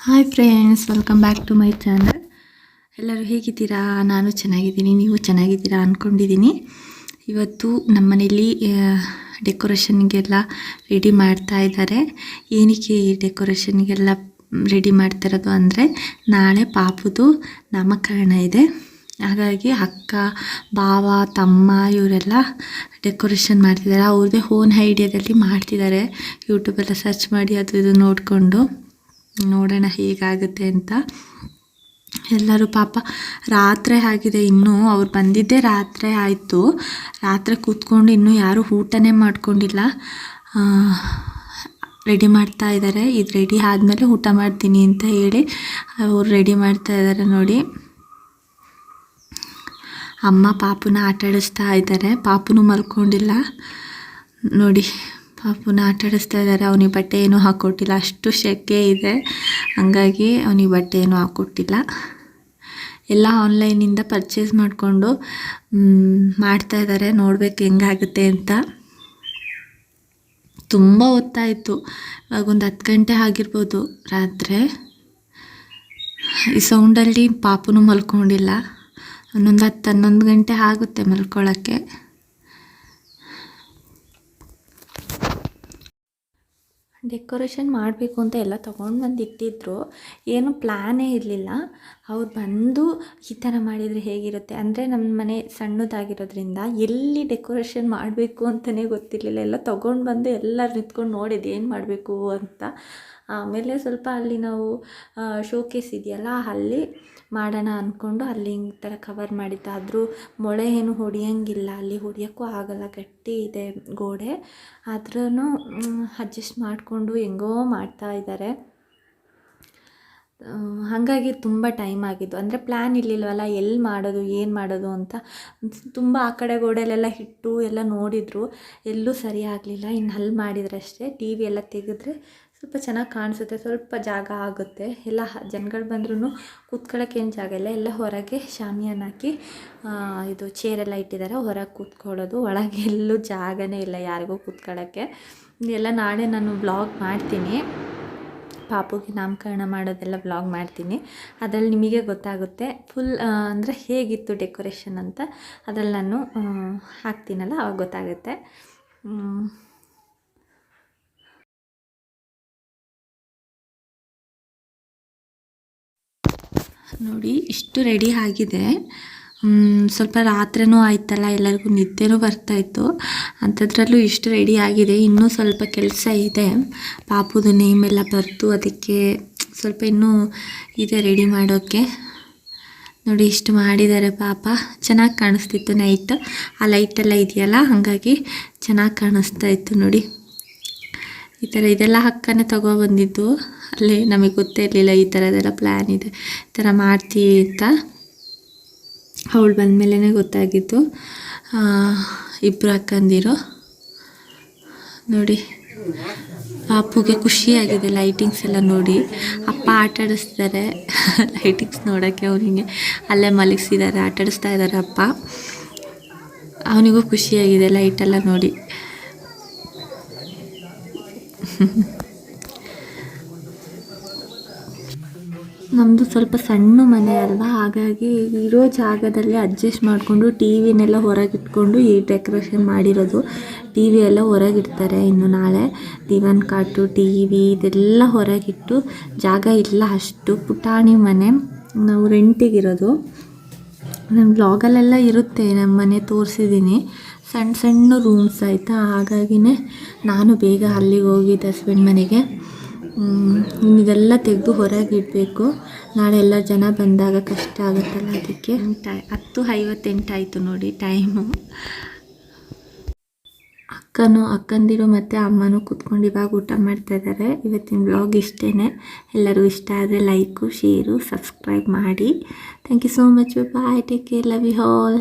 Hi friends welcome back to my channel ಎಲ್ಲರೂ ಹೇಗಿದ್ದೀರಾ? ನಾನು ಚೆನ್ನಾಗಿದ್ದೀನಿ. ನೀವು ಚೆನ್ನಾಗಿದ್ದೀರಾ ಅಂದ್ಕೊಂಡಿದ್ದೀನಿ ಇವತ್ತು ನಮ್ಮ ಮನೇಲಿ ಡೆಕೋರೇಷನ್ಗೆಲ್ಲ ರೆಡಿ ಮಾಡ್ತಾ ಇದ್ದಾರೆ. ಏನಕ್ಕೆ ಈ ಡೆಕೋರೇಷನ್ಗೆಲ್ಲ ರೆಡಿ ಮಾಡ್ತಿರೋದು ಅಂದರೆ, ನಾಳೆ ಪಾಪುದು ನಾಮಕರಣ ಇದೆ. ಹಾಗಾಗಿ ಅಕ್ಕ, ಭಾವ, ತಮ್ಮ ಇವರೆಲ್ಲ ಡೆಕೋರೇಷನ್ ಮಾಡ್ತಿದ್ದಾರೆ. ಅವ್ರದ್ದೇ ಓನ್ ಐಡಿಯಾದಲ್ಲಿ ಮಾಡ್ತಿದ್ದಾರೆ. ಯೂಟ್ಯೂಬೆಲ್ಲ ಸರ್ಚ್ ಮಾಡಿ ಅದು ಇದು ನೋಡಿಕೊಂಡು. ನೋಡೋಣ ಹೇಗಾಗುತ್ತೆ ಅಂತ. ಎಲ್ಲರೂ ಪಾಪ ರಾತ್ರಿ ಆಗಿದೆ, ಇನ್ನೂ ಅವ್ರು ಬಂದಿದ್ದೇ ರಾತ್ರಿ ಆಯಿತು. ರಾತ್ರಿ ಕೂತ್ಕೊಂಡು ಇನ್ನೂ ಯಾರೂ ಊಟನೇ ಮಾಡ್ಕೊಂಡಿಲ್ಲ. ರೆಡಿ ಮಾಡ್ತಾ ಇದ್ದಾರೆ ಇದು ರೆಡಿ ಆದಮೇಲೆ ಊಟ ಮಾಡ್ತೀನಿ ಅಂತ ಹೇಳಿ ಅವ್ರು ರೆಡಿ ಮಾಡ್ತಾ ಇದ್ದಾರೆ ನೋಡಿ. ಅಮ್ಮ ಪಾಪುನ ಆಟಾಡಿಸ್ತಾ ಇದ್ದಾರೆ ಪಾಪುನೂ ಮಲ್ಕೊಂಡಿಲ್ಲ. ನೋಡಿ. ಪಾಪುನ ಆಟ ಆಡಿಸ್ತಾ ಇದ್ದಾರೆ. ಅವನಿಗೆ ಬಟ್ಟೆ ಏನೂ ಹಾಕ್ಕೊಟ್ಟಿಲ್ಲ ಅಷ್ಟು ಶೆಕೆ ಇದೆ. ಹಂಗಾಗಿ ಅವನಿಗೆ ಬಟ್ಟೆ ಏನೂ ಹಾಕ್ಕೊಟ್ಟಿಲ್ಲ ಎಲ್ಲ ಆನ್ಲೈನಿಂದ ಪರ್ಚೇಸ್ ಮಾಡಿಕೊಂಡು ಮಾಡ್ತಾ ಇದ್ದಾರೆ. ನೋಡ್ಬೇಕು ಹೆಂಗಾಗುತ್ತೆ ಅಂತ. ತುಂಬ ಹೊತ್ತಾಯಿತು. ಇವಾಗ ಒಂದು ಹತ್ತು ಗಂಟೆ ಆಗಿರ್ಬೋದು ರಾತ್ರಿ. ಈ ಸೌಂಡಲ್ಲಿ ಪಾಪುನೂ ಮಲ್ಕೊಂಡಿಲ್ಲ. ಒಂದೊಂದು ಹತ್ತು ಹನ್ನೊಂದು ಗಂಟೆ ಆಗುತ್ತೆ ಮಲ್ಕೊಳ್ಳೋಕ್ಕೆ ಡೆಕೋರೇಷನ್ ಮಾಡಬೇಕು ಅಂತ ಎಲ್ಲ ತೊಗೊಂಡು ಬಂದು ಇಟ್ಟಿದ್ರು. ಏನು ಪ್ಲ್ಯಾನೇ ಇರಲಿಲ್ಲ. ಅವ್ರು ಬಂದು ಈ ಥರ ಮಾಡಿದರೆ ಹೇಗಿರುತ್ತೆ? ಅಂದರೆ ನಮ್ಮ ಮನೆ ಸಣ್ಣದಾಗಿರೋದ್ರಿಂದ ಎಲ್ಲಿ ಡೆಕೋರೇಷನ್ ಮಾಡಬೇಕು ಅಂತಲೇ ಗೊತ್ತಿರಲಿಲ್ಲ. ಎಲ್ಲ ತೊಗೊಂಡು ಬಂದು ಎಲ್ಲರೂ ನಿಂತ್ಕೊಂಡು ನೋಡಿದ್ದು ಏನು ಮಾಡಬೇಕು ಅಂತ. ಆಮೇಲೆ ಸ್ವಲ್ಪ ಅಲ್ಲಿ ನಾವು ಶೋಕೇಸ್ ಇದೆಯಲ್ಲ, ಅಲ್ಲಿ ಮಾಡೋಣ ಅಂದ್ಕೊಂಡು ಅಲ್ಲಿ ಈ ಥರ ಕವರ್ ಮಾಡಿದ್ದಾದರೂ. ಮೊಳೆ ಏನು ಹೊಡಿಯೋಂಗಿಲ್ಲ. ಅಲ್ಲಿ ಹೊಡಿಯೋಕ್ಕೂ ಆಗಲ್ಲ. ಗಟ್ಟಿ ಇದೆ ಗೋಡೆ. ಆದ್ರೂ ಅಡ್ಜಸ್ಟ್ ಮಾಡಿಕೊಂಡು ಹೆಂಗೋ ಮಾಡ್ತಾ ಇದ್ದಾರೆ. ಹಾಗಾಗಿ ತುಂಬ ಟೈಮ್ ಆಗಿದ್ದು. ಅಂದರೆ ಪ್ಲ್ಯಾನ್ ಇರಲಿಲ್ವಲ್ಲ ಎಲ್ಲಿ ಮಾಡೋದು, ಏನು ಮಾಡೋದು ಅಂತ. ತುಂಬ ಆ ಕಡೆ ಗೋಡೆಲೆಲ್ಲ ಹಿಟ್ಟು ಎಲ್ಲ ನೋಡಿದರು. ಎಲ್ಲೂ ಸರಿ ಆಗಲಿಲ್ಲ. ಇನ್ನು ಅಲ್ಲಿ ಮಾಡಿದ್ರಷ್ಟೇ. ಟಿ ವಿ ಎಲ್ಲ ತೆಗೆದ್ರೆ ಸ್ವಲ್ಪ ಚೆನ್ನಾಗಿ ಕಾಣಿಸುತ್ತೆ. ಸ್ವಲ್ಪ ಜಾಗ ಆಗುತ್ತೆ. ಎಲ್ಲ ಜನಗಳು ಬಂದ್ರೂ ಕೂತ್ಕೊಳ್ಳೋಕೆ ಏನು ಜಾಗ ಇಲ್ಲ. ಎಲ್ಲ ಹೊರಗೆ ಶಾಮಿಯಾನ ಹಾಕಿ ಇದು ಚೇರೆಲ್ಲ ಇಟ್ಟಿದ್ದಾರೆ ಹೊರಗೆ ಕೂತ್ಕೊಳ್ಳೋದು. ಒಳಗೆ ಎಲ್ಲೂ ಜಾಗನೇ ಇಲ್ಲ ಯಾರಿಗೂ ಕೂತ್ಕೊಳ್ಳೋಕ್ಕೆ ಎಲ್ಲ ನಾಳೆ ನಾನು ಬ್ಲಾಗ್ ಮಾಡ್ತೀನಿ. ಪಾಪುಗೆ ನಾಮಕರಣ ಮಾಡೋದೆಲ್ಲ ಬ್ಲಾಗ್ ಮಾಡ್ತೀನಿ. ಅದರಲ್ಲಿ ನಿಮಗೆ ಗೊತ್ತಾಗುತ್ತೆ ಫುಲ್ ಅಂದರೆ ಹೇಗಿತ್ತು ಡೆಕೋರೇಷನ್ ಅಂತ ಅದರಲ್ಲಿ ನಾನು ಹಾಕ್ತೀನಲ್ಲ, ಅವಾಗ ಗೊತ್ತಾಗುತ್ತೆ. ನೋಡಿ, ಇಷ್ಟು ರೆಡಿ ಆಗಿದೆ. ಸ್ವಲ್ಪ ರಾತ್ರಿನೂ ಆಯ್ತಲ್ಲ, ಎಲ್ಲರಿಗೂ ನಿದ್ದೆನೂ ಬರ್ತಾಯಿತ್ತು ಅಂಥದ್ರಲ್ಲೂ ಇಷ್ಟು ರೆಡಿ ಆಗಿದೆ. ಇನ್ನೂ ಸ್ವಲ್ಪ ಕೆಲಸ ಇದೆ. ಪಾಪುದ ನೇಮ್ ಎಲ್ಲ ಬರೆದು ಅದಕ್ಕೆ ಸ್ವಲ್ಪ ಇನ್ನೂ ಇದೆ ರೆಡಿ ಮಾಡೋಕ್ಕೆ ನೋಡಿ, ಇಷ್ಟು ಮಾಡಿದ್ದಾರೆ ಪಾಪ. ಚೆನ್ನಾಗಿ ಕಾಣಿಸ್ತಿತ್ತು ನೈಟ್ ಆ ಲೈಟೆಲ್ಲ ಇದೆಯಲ್ಲ, ಹಾಗಾಗಿ ಚೆನ್ನಾಗಿ ಕಾಣಿಸ್ತಾ ಇತ್ತು ನೋಡಿ. ಈ ಥರ ಇದೆಲ್ಲ ಹಕ್ಕನೇ ತಗೊಬಂದಿದ್ದು ಅಲ್ಲಿ ನಮಗೆ ಗೊತ್ತೇ ಇರಲಿಲ್ಲ ಈ ಥರದ್ದೆಲ್ಲ ಪ್ಲ್ಯಾನ್ ಇದೆ. ಈ ಥರ ಮಾಡ್ತೀವಿ ಅಂತ. ಅವಳು ಬಂದಮೇಲೆ ಗೊತ್ತಾಗಿತ್ತು ಇಬ್ಬರು ಅಕ್ಕಂದಿರು. ನೋಡಿ ಅಪ್ಪುಗೆ ಖುಷಿಯಾಗಿದೆ ಲೈಟಿಂಗ್ಸ್ ಎಲ್ಲ ನೋಡಿ. ಅಪ್ಪ ಆಟ ಆಡಿಸ್ತಾರೆ. ಲೈಟಿಂಗ್ಸ್ ನೋಡೋಕ್ಕೆ ಅವನಿಗೆ ಅಲ್ಲೇ ಮಲಗಿಸಿದ್ದಾರೆ, ಆಟ ಆಡಿಸ್ತಾ ಇದ್ದಾರೆ ಅಪ್ಪ. ಅವನಿಗೂ ಖುಷಿಯಾಗಿದೆ ಲೈಟೆಲ್ಲ ನೋಡಿ. ನಮ್ಮದು ಸ್ವಲ್ಪ ಸಣ್ಣ ಮನೆ ಅಲ್ವಾ? ಹಾಗಾಗಿ ಇರೋ ಜಾಗದಲ್ಲಿ ಅಡ್ಜಸ್ಟ್ ಮಾಡಿಕೊಂಡು ಟಿ ವಿನೆಲ್ಲ ಹೊರಗಿಟ್ಕೊಂಡು ಈ ಡೆಕೋರೇಷನ್ ಮಾಡಿರೋದು. ಟಿ ವಿ ಎಲ್ಲ ಹೊರಗಿಡ್ತಾರೆ ಇನ್ನು ನಾಳೆ. ದಿವಾನ್ ಕಾಟು ಟಿ ವಿ ಇದೆಲ್ಲ ಹೊರಗಿಟ್ಟು ಜಾಗ ಇಲ್ಲ ಅಷ್ಟು. ಪುಟಾಣಿ ಮನೆ. ನಾವು ರೆಂಟಿಗಿರೋದು ನಮ್ಮ ಬ್ಲಾಗಲ್ಲೆಲ್ಲ ಇರುತ್ತೆ ನಮ್ಮ ಮನೆ ತೋರಿಸಿದ್ದೀನಿ ಸಣ್ಣ ಸಣ್ಣ ರೂಮ್ಸ್ ಆಯಿತಾ? ಹಾಗಾಗಿನೇ ನಾನು ಬೇಗ ಅಲ್ಲಿಗೆ ಹೋಗಿದ್ದೆ ಹಸ್ಬೆಂಡ್ ಮನೆಗೆ ಇದೆಲ್ಲ ತೆಗೆದು ಹೊರಗೆ ಇಡಬೇಕು. ನಾಳೆ ಎಲ್ಲ ಜನ ಬಂದಾಗ ಕಷ್ಟ ಆಗುತ್ತಲ್ಲ ಅದಕ್ಕೆ. ಟೈ ಹತ್ತು ಐವತ್ತೆಂಟಾಯಿತು ನೋಡಿ ಟೈಮು ಅಕ್ಕನೂ, ಅಕ್ಕಂದಿರು ಮತ್ತು ಅಮ್ಮನೂ ಕೂತ್ಕೊಂಡು ಇವಾಗ ಊಟ ಮಾಡ್ತಾಯಿದ್ದಾರೆ ಇವತ್ತಿನ ಬ್ಲಾಗ್ ಇಷ್ಟೇ ಎಲ್ಲರೂ ಇಷ್ಟ ಆದರೆ ಲೈಕು ಶೇರು ಸಬ್ಸ್ಕ್ರೈಬ್ ಮಾಡಿ. Thank you so much bye take care love you all